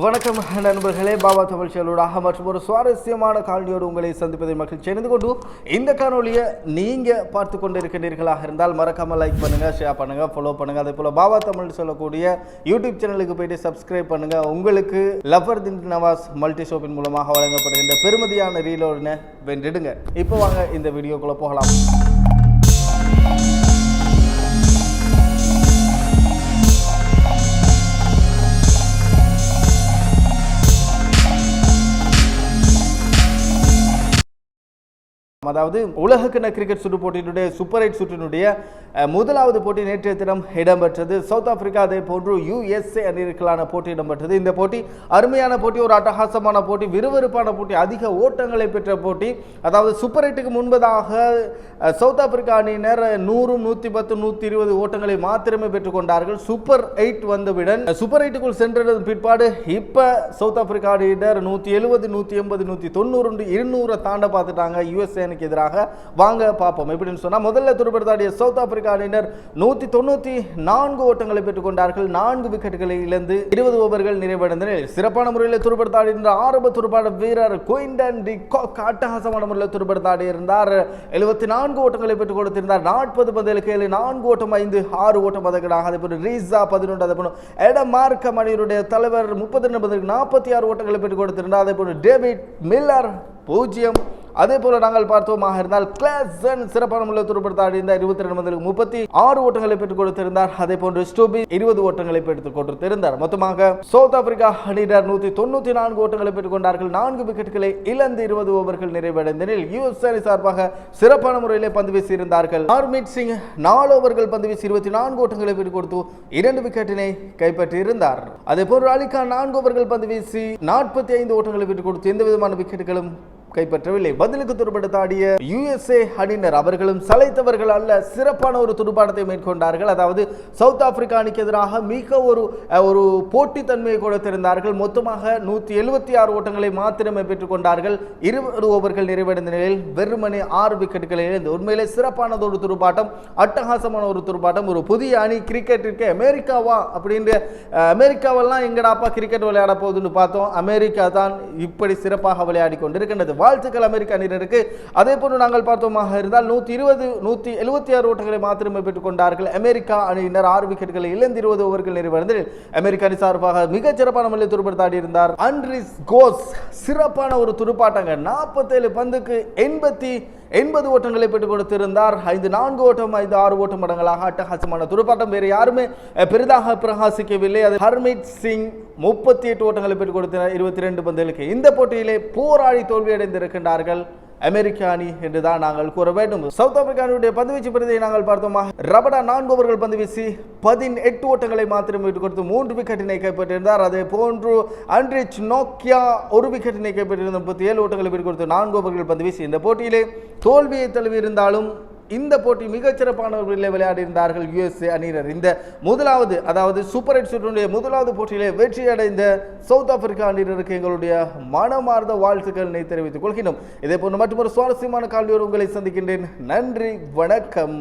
வணக்கம் நண்பர்களே. பாபா தமிழ் செயலூடாக மற்றும் ஒரு சுவாரஸ்யமான காணொலியோடு உங்களை சந்திப்பதை மகிழ்ச்சி அணிந்து கொண்டு இந்த காணொலியை நீங்கள் பார்த்து கொண்டு இருக்கின்றீர்களாக இருந்தால் மறக்காமல் லைக் பண்ணுங்கள் ஷேர் பண்ணுங்கள் ஃபாலோ பண்ணுங்கள் அதே போல் பாபா தமிழ் சொல்லக்கூடிய யூடியூப் சேனலுக்கு போயிட்டு சப்ஸ்கிரைப் பண்ணுங்கள் உங்களுக்கு லஃபர் தின் நவாஸ் மல்டி ஷோப்பின் மூலமாக வழங்கப்படுகின்ற பெருமதியான ரீலோடுன்னு வென்றிடுங்க. இப்போ வாங்க இந்த வீடியோக்குள்ளே போகலாம். அதாவது உலகக்கிண கிரிக்கெட் சுற்று போட்டியினுடைய சூப்பர் எயிட் சுற்றினுடைய முதலாவது போட்டி நேற்றைய தினம் இடம்பெற்றது. சவுத் ஆப்பிரிக்கா அதே போன்று யுஎஸ்ஏ அணிகளுக்கான போட்டி இடம்பெற்றது. இந்த போட்டி அருமையான போட்டி ஒரு அட்டகாசமான போட்டி விறுவிறுப்பான போட்டி அதிக ஓட்டங்களை பெற்ற போட்டி. அதாவது சூப்பர் எயிட்டுக்கு முன்பதாக சவுத் ஆப்பிரிக்கா அணியினர் நூறு நூற்றி பத்து நூற்றி இருபது ஓட்டங்களை மாத்திரமே பெற்றுக்கொண்டார்கள் சூப்பர் எயிட் வந்தவுடன் சூப்பர் எயிட்டுக்குள் சென்றதன் பிற்பாடு இப்போ சவுத் ஆப்பிரிக்கா அணியினர் நூற்றி எழுபது நூற்றி எண்பது நூற்றி தொண்ணூறு இருநூறை தாண்ட பார்த்துட்டாங்க. யுஎஸ்ஏ அணிக்கு எதிராக வாங்க பார்ப்போம். எப்படின்னு சொன்னால் முதல்ல துடுப்படுத்தாடிய சவுத் ஆப்பிரிக்கா அணியினர் நூற்றி தொண்ணூற்றி நான்கு ஓட்டங்களை பெற்றுக்கொண்டார்கள் நான்கு விக்கெட்டுகளை இழந்து இருபது ஓவர்கள் நிறைவடைந்த நிலையில் சிறப்பான முறையில் துடுப்படுத்தாடுகின்ற ஆரம்ப துடுப்பாட வீரர் குயின்டன் டி காக் அட்டகாசமான முறையில் துடுப்படுத்தாடி இருந்தார் எழுபத்தி நான்கு ஓட்டங்களை பெற்றுக் கொடுத்திருந்தார். நாற்பது பந்தலுக்கு ஏழு நான்கு ஓட்டம் ஐந்து ஆறு ஓட்டம் பதக்கடாக அதே போல ரீசா பதினொன்று அதே போல எடம் மார்க்கம் தலைவர் முப்பத்தி ரெண்டு பதற்கு நாற்பத்தி ஆறு ஓட்டங்களை பெற்றுக் கொடுத்திருந்தார். அதே போல டேவிட் மில்லர் பூஜ்ஜியம் அதே போல நாங்கள் பார்த்தோமாக இருந்தால் கிளாசன் சிறப்பான முறையில் துருப்படுத்த இந்த இருபத்தி ரெண்டு முதலுக்கு முப்பத்தி ஆறு ஓட்டங்களை பெற்றுக் கொடுத்திருந்தார். அதே போன்று ஸ்டூபி இருபது ஓட்டங்களை பெற்றுக் கொடுத்திருந்தார். மொத்தமாக சவுத் ஆப்பிரிக்கா அணியினர் நூத்தி தொண்ணூத்தி நான்கு ஓட்டங்களை பெற்றுக் கொண்டார்கள். நான்கு விக்கெட்டுகளை இழந்து இருபது ஓவர்கள் நிறைவடைந்த நிலையில் யூஎஸ் அணி சார்பாக சிறப்பான முறையிலே பந்து வீசியிருந்தார்கள். ஹர்மீத் சிங் நாலு ஓவர்கள் பந்து வீசி இருபத்தி நான்கு ஓட்டங்களை பெற்றுக் கொடுத்து இரண்டு விக்கெட்டினை கைப்பற்றியிருந்தார். அதே போன்று அலிகான் நான்கு ஓவர்கள் பந்து வீசி நாற்பத்தி ஐந்து ஓட்டங்களை பெற்றுக் கொடுத்து எந்த விதமான விக்கெட்டுகளும் கைப்பற்றவில்லை. பதிலுக்கு துடுப்படுத்தாடிய யுஎஸ்ஏ அணியினர் அவர்களும் சளைத்தவர்கள் அல்ல சிறப்பான ஒரு துடுப்பாட்டத்தை மேற்கொண்டார்கள். அதாவது சவுத் ஆப்பிரிக்கா அணிக்கு எதிராக மிக ஒரு ஒரு போட்டித்தன்மையை கொடுத்திருந்தார்கள். மொத்தமாக நூற்றி எழுபத்தி ஆறு ஓட்டங்களை மாத்திரமே பெற்றுக்கொண்டார்கள் இருபது ஓவர்கள் நிறைவடைந்த நிலையில் வெறுமனே ஆறு விக்கெட்டுகளை இழந்து உண்மையிலே சிறப்பானது ஒரு துடுப்பாட்டம் அட்டகாசமான ஒரு துடுப்பாட்டம். ஒரு புதிய அணி கிரிக்கெட்டிற்கு அமெரிக்காவா அப்படின்ற அமெரிக்காவெல்லாம் எங்கடாப்பா கிரிக்கெட் விளையாட போகுதுன்னு பார்த்தோம். அமெரிக்கா தான் இப்படி சிறப்பாக விளையாடி கொண்டிருக்கின்றது. வாழ்த்துக்கள் அமெரிக்க அணியினருக்கு. அதே போன்று நாங்கள் பார்த்தோமாக இருந்தால் நூற்றி இருபது நூற்றி எழுபத்தி ஆறு ஓட்டங்களை மாத்திரமே பெற்றுக் கொண்டார்கள். அமெரிக்கா அணியினர் ஆறு விக்கெட்டுகளை இழந்து இருபது ஓவர்கள் நிறைவடைந்ததில் அமெரிக்க அணி சார்பாக மிகச் சிறப்பான முறையில் துடுப்படுத்தாடி இருந்தார். அண்ட்ரிஸ் கோஸ் சிறப்பான ஒரு துடுப்பாட்டங்க. நாற்பத்தேழு பந்துக்கு எண்பத்தி எண்பது ஓட்டங்களை பெற்றுக் கொடுத்திருந்தார். ஐந்து நான்கு ஓட்டம் ஐந்து ஆறு ஓட்டம் மடங்களாக அட்டகாசமான துடுப்பாட்டம். வேறு யாருமே பெரிதாக பிரகாசிக்கவில்லை. அது ஹர்மித் சிங் முப்பத்தி எட்டு ஓட்டங்களை பெற்றுக் கொடுத்தார் இருபத்தி ரெண்டு பந்துகளுக்கு. இந்த போட்டியிலே போராடி தோல்வியடைந்திருக்கின்றார்கள். அமெரிக்க அணி என்றுதான் நாங்கள் கூற வேண்டும். சவுத் ஆப்பிரிக்கானுடைய பந்துவீச்சு பிரதியை நாங்கள் பார்த்தோமா? ரபடா நான்கு ஓவர்கள் பந்து வீசி பதினெட்டு ஓட்டங்களை மாத்திரம் விட்டு கொடுத்து மூன்று விக்கெட்டினை கைப்பற்றியிருந்தார். அதே போன்று அண்ட்ரிச் நோக்கியா ஒரு விக்கெட்டினை கைப்பற்றியிருந்த முப்பத்தி ஏழு ஓட்டங்களை விட்டு கொடுத்து நான்கு ஓவர்கள் பந்து வீசி இந்த போட்டியிலே தோல்வியை தழுவி இருந்தாலும் இந்த போட்டி மிகச்சிறப்பான முறையில் விளையாடி இருந்தார்கள் யுஎஸ்ஏ அணியினர். இந்த முதலாவது அதாவது சூப்பர் எட் சுற்றுடைய முதலாவது போட்டியிலே வெற்றி அடைந்த சவுத் ஆப்பிரிக்கா அணியினருக்கு எங்களுடைய மனமார்ந்த வாழ்த்துக்களை தெரிவித்துக் கொள்கிறோம் இதே போன்று மற்றொரு சுவாரஸ்யமான கால்வியோடு உங்களை சந்திக்கின்றேன். நன்றி வணக்கம்.